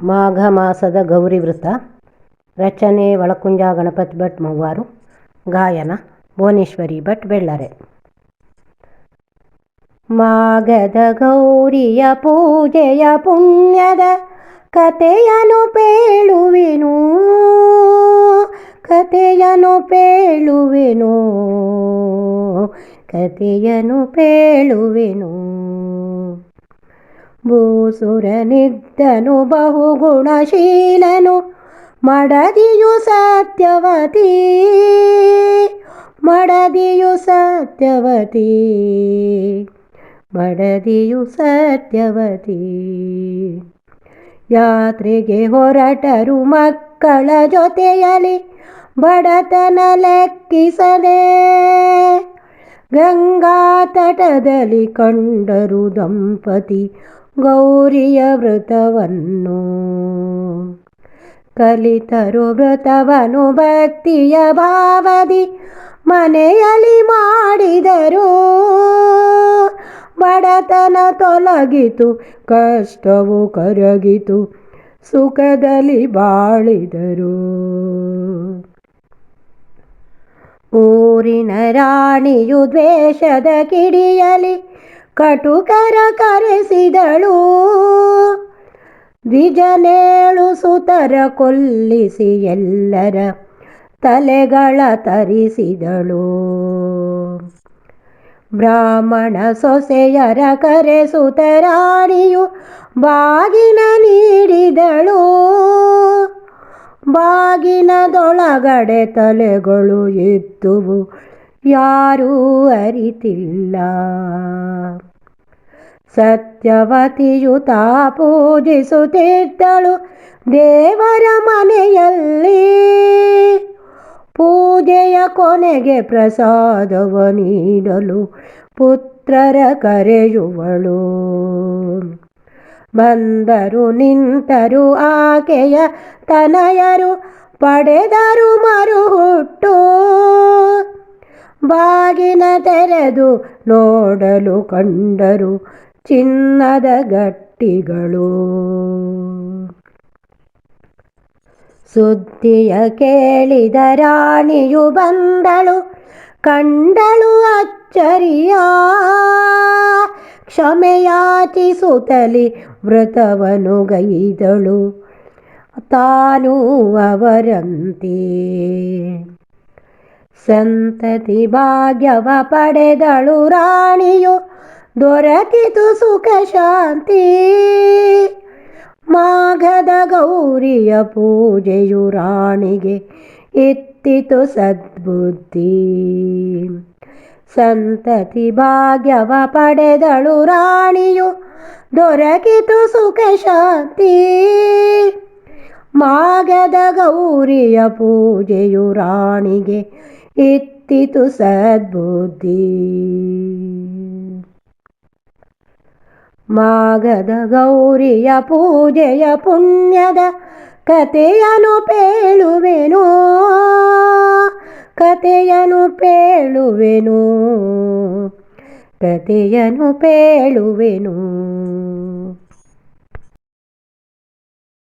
ಮಾಘ ಮಾಸದ ಗೌರಿ ವೃತ್ತ. ರಚನೆ ಒಳಕುಂಜ ಗಣಪತಿ ಭಟ್ ಮೂವಾರು ಗಾಯನ ಭುವನೇಶ್ವರಿ ಭಟ್ ಬೆಳ್ಳರೆ. ಮಾಘದ ಗೌರಿಯ ಪೂಜೆಯ ಪುಣ್ಯದ ಕಥೆಯನು ಪೇಳುವೆನು. ಕಥೆಯನು ಪೇಳುವೆನು. ಕಥೆಯನು ಪೇಳುವೆನು. ಭೂಸುರನಿದ್ದನು ಬಹುಗುಣಶೀಲನು, ಮಡದಿಯು ಸತ್ಯವತಿ ಮಡದಿಯು ಸತ್ಯವತಿ ಮಡದಿಯು ಸತ್ಯವತಿ. ಯಾತ್ರೆಗೆ ಹೊರಟರು ಮಕ್ಕಳ ಜೊತೆಯಲ್ಲಿ, ಬಡತನ ಲೆಕ್ಕಿಸದೆ ಗಂಗಾ ತಟದಲ್ಲಿ ಕಂಡರು ದಂಪತಿ ಗೌರಿಯ ವ್ರತವನ್ನು ಕಲಿತರು ವ್ರತವನು ಭಕ್ತಿಯ ಭಾವದಿ ಮನೆಯಲ್ಲಿ ಮಾಡಿದರು. ಬಡತನ ತೊಲಗಿತು, ಕಷ್ಟವು ಕರಗಿತು, ಸುಖದಲ್ಲಿ ಬಾಳಿದರು. ಊರಿನ ರಾಣಿಯು ದ್ವೇಷದ ಕಿಡಿಯಲಿ ಕಟುಕರ ಕರೆಸಿದಳು. ದ್ವಿಜನೇಳು ಸುತರ ಕೊಲ್ಲಿಸಿ ಎಲ್ಲರ ತಲೆಗಳ ತರಿಸಿದಳು. ಬ್ರಾಹ್ಮಣ ಸೊಸೆಯರ ಕರೆ ಸುತರಾಣಿಯು ಬಾಗಿನ ನೀಡಿದಳು. ಬಾಗಿನದೊಳಗಡೆ ತಲೆಗಳು ಎತ್ತುವು, ಯಾರೂ ಅರಿತಿಲ್ಲ. ಸತ್ಯವತಿಯು ತಾ ಪೂಜಿಸುತ್ತಿದ್ದಳು ದೇವರ ಮನೆಯಲ್ಲಿ. ಪೂಜೆಯ ಕೊನೆಗೆ ಪ್ರಸಾದವ ನೀಡಲು ಪುತ್ರರ ಕರೆಯುವಳು. ಬಂದರು ನಿಂತರು ಆಕೆಯ ತನಯರು, ಪಡೆದರು ಮರುಹುಟ್ಟು. ಬಾಗಿನ ತೆರೆದು ನೋಡಲು ಕಂಡರು ಚಿನ್ನದ ಗಟ್ಟಿಗಳು. ಸುದ್ದಿಯ ಕೇಳಿದ ರಾಣಿಯು ಬಂದಳು, ಕಂಡಳು ಅಚ್ಚರಿಯ ಕ್ಷಮೆಯಾಚಿಸುತ್ತಲಿ ವ್ರತವನು ಗೈದಳು ತಾನು ಅವರಂತೆ. ಸಂತತಿ ಭಾಗ್ಯವ ಪಡೆದಳು ರಾಣಿಯು ದೊರಕಿತು ಸುಖ ಶಾಂತಿ. ಮಾಘದ ಗೌರಿಯ ಪೂಜೆಯು ರಾಣಿಗೆ ಇತ್ತಿತು ಸದ್ಬುದ್ಧಿ. ಸಂತತಿ ಭಾಗ್ಯವ ಪಡೆದಳು ರಾಣಿಯು, ದೊರಕಿತು ಸುಖ ಶಾಂತಿ. ಮಾಘದ ಗೌರಿಯ ಪೂಜೆಯು ರಾಣಿಗೆ ಇತ್ತಿತು ಸದ್ಬುದ್ಧಿ. ಮಾಘದ ಗೌರಿಯ ಪೂಜೆಯ ಪುಣ್ಯದ ಕಥೆಯನು ಪೇಳುವೆನು ಕಥೆಯನು ಪೇಳುವೆನು ಕಥೆಯನು ಪೇಳುವೆನು.